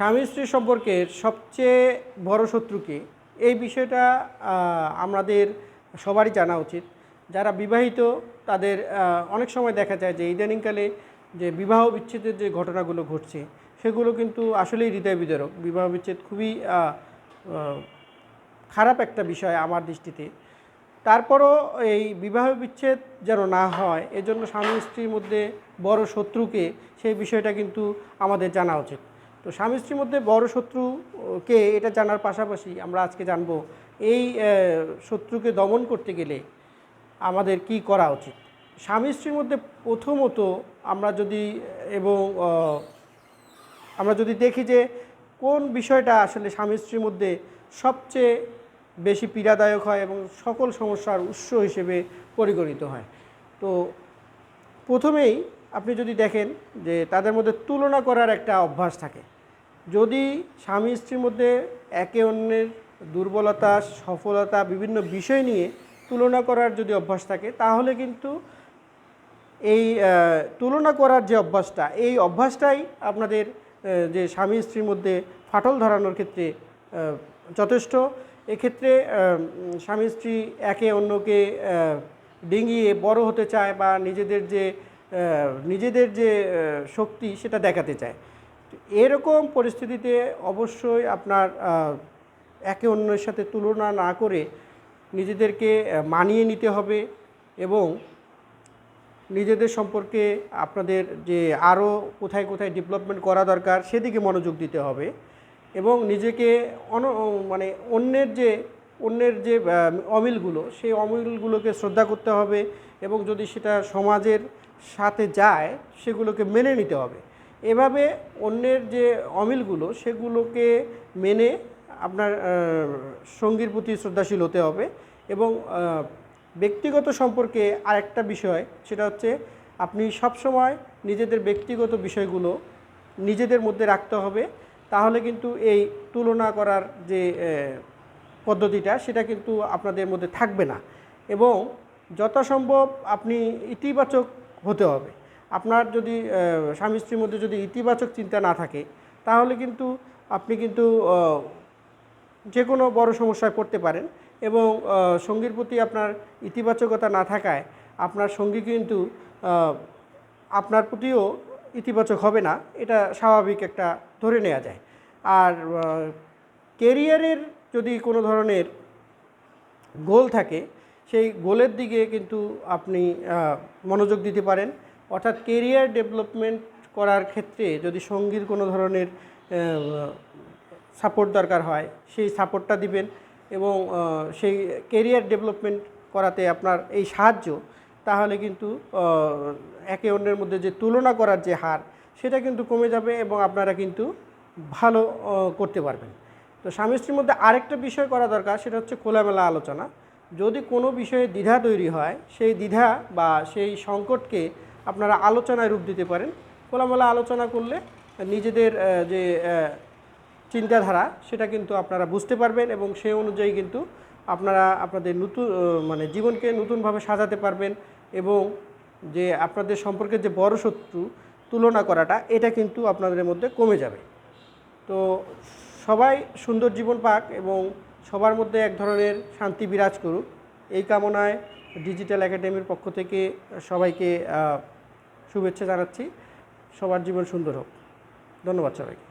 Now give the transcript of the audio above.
স্বামী স্ত্রী সম্পর্কের সবচেয়ে বড় শত্রুকে এই বিষয়টা আমাদের সবারই জানা উচিত। যারা বিবাহিত, তাদের অনেক সময় দেখা যায় যে ইদানিংকালে যে বিবাহ বিচ্ছেদের যে ঘটনাগুলো ঘটছে, সেগুলো কিন্তু আসলেই হৃদয় বিদারক। বিবাহ বিচ্ছেদ খুবই খারাপ একটা বিষয় আমার দৃষ্টিতে। তারপরও এই বিবাহ বিচ্ছেদ যেন না হয়, এজন্য স্বামী স্ত্রীর মধ্যে বড় শত্রুকে সেই বিষয়টা কিন্তু আমাদের জানা উচিত। তো স্বামী স্ত্রীর মধ্যে বড় শত্রুকে এটা জানার পাশাপাশি আমরা আজকে জানব, এই শত্রুকে দমন করতে গেলে আমাদের কি করা উচিত? স্বামী স্ত্রীর মধ্যে প্রথমত আমরা যদি, এবং আমরা যদি দেখি যে কোন বিষয়টা আসলে স্বামী স্ত্রীর মধ্যে সবচেয়ে বেশি পীড়াদায়ক হয় এবং সকল সমস্যার উৎস হিসেবে পরিগণিত হয়। তো প্রথমেই আপনি যদি দেখেন যে তাদের মধ্যে তুলনা করার একটা অভ্যাস থাকে। যদি স্বামী স্ত্রীর মধ্যে একে অন্যের দুর্বলতা, সফলতা বিভিন্ন বিষয় নিয়ে তুলনা করার যদি অভ্যাস থাকে, তাহলে কিন্তু এই তুলনা করার যে অভ্যাসটা, এই অভ্যাসটাই আপনাদের যে স্বামী স্ত্রীর মধ্যে ফাটল ধরানোর ক্ষেত্রে যথেষ্ট। এক্ষেত্রে স্বামী স্ত্রী একে অন্যকে ডিঙিয়ে বড় হতে চায় বা নিজেদের যে নিজেদের যে শক্তি সেটা দেখাতে চায়। এরকম পরিস্থিতিতে অবশ্যই আপনার একে অন্যের সাথে তুলনা না করে নিজেদেরকে মানিয়ে নিতে হবে এবং নিজেদের সম্পর্কে আপনাদের যে আরও কোথায় কোথায় ডেভেলপমেন্ট করা দরকার সেদিকে মনোযোগ দিতে হবে এবং নিজেকে অন মানে অন্যের যে অন্যের যে অমিলগুলো সেই অমিলগুলোকে শ্রদ্ধা করতে হবে এবং যদি সেটা সমাজের সাথে যায় সেগুলোকে মেনে নিতে হবে। এভাবে অন্যের যে অমিলগুলো, সেগুলোকে মেনে আপনার সঙ্গীর প্রতি শ্রদ্ধাশীল হতে হবে এবং ব্যক্তিগত সম্পর্কে আরেকটা বিষয়, সেটা হচ্ছে আপনি সবসময় নিজেদের ব্যক্তিগত বিষয়গুলো নিজেদের মধ্যে রাখতে হবে। তাহলে কিন্তু এই তুলনা করার যে পদ্ধতিটা, সেটা কিন্তু আপনাদের মধ্যে থাকবে না। এবং যথাসম্ভব আপনি ইতিবাচক হতে হবে। আপনার যদি স্বামী স্ত্রীর মধ্যে যদি ইতিবাচক চিন্তা না থাকে, তাহলে কিন্তু আপনি কিন্তু যে কোনো বড় সমস্যায় পড়তে পারেন এবং সঙ্গীর প্রতি আপনার ইতিবাচকতা না থাকায় আপনার সঙ্গী কিন্তু আপনার প্রতিও ইতিবাচক হবে না। এটা স্বাভাবিক একটা ধরে নেওয়া যায়। আর কেরিয়ারের যদি কোনো ধরনের গোল থাকে, সেই গোলের দিকে কিন্তু আপনি মনোযোগ দিতে পারেন। অর্থাৎ কেরিয়ার ডেভেলপমেন্ট করার ক্ষেত্রে যদি সঙ্গীর কোনো ধরনের সাপোর্ট দরকার হয়, সেই সাপোর্টটা দিবেন এবং সেই কেরিয়ার ডেভেলপমেন্ট করাতে আপনার এই সাহায্য, তাহলে কিন্তু একে অন্যের মধ্যে যে তুলনা করার যে হার, সেটা কিন্তু কমে যাবে এবং আপনারা কিন্তু ভালো করতে পারবেন। তো স্বামী স্ত্রীর মধ্যে আরেকটা বিষয় করা দরকার, সেটা হচ্ছে খোলামেলা আলোচনা। যদি কোনো বিষয়ে দ্বিধা তৈরি হয়, সেই দ্বিধা বা সেই সংকটকে আপনারা আলোচনায় রূপ দিতে পারেন। খোলামেলা আলোচনা করলে নিজেদের যে চিন্তাধারা, সেটা কিন্তু আপনারা বুঝতে পারবেন এবং সেই অনুযায়ী কিন্তু আপনারা আপনাদের নতুন মানে জীবনকে নতুনভাবে সাজাতে পারবেন এবং যে আপনাদের সম্পর্কে যে বড় শত্রু তুলনা করাটা, এটা কিন্তু আপনাদের মধ্যে কমে যাবে। তো সবাই সুন্দর জীবন পাক এবং সবার মধ্যে এক ধরনের শান্তি বিরাজ করুক। এই কামনায় ডিজিটাল একাডেমির পক্ষ থেকে সবাইকে শুভেচ্ছা জানাচ্ছি। সবার জীবন সুন্দর হোক। ধন্যবাদ সবাইকে।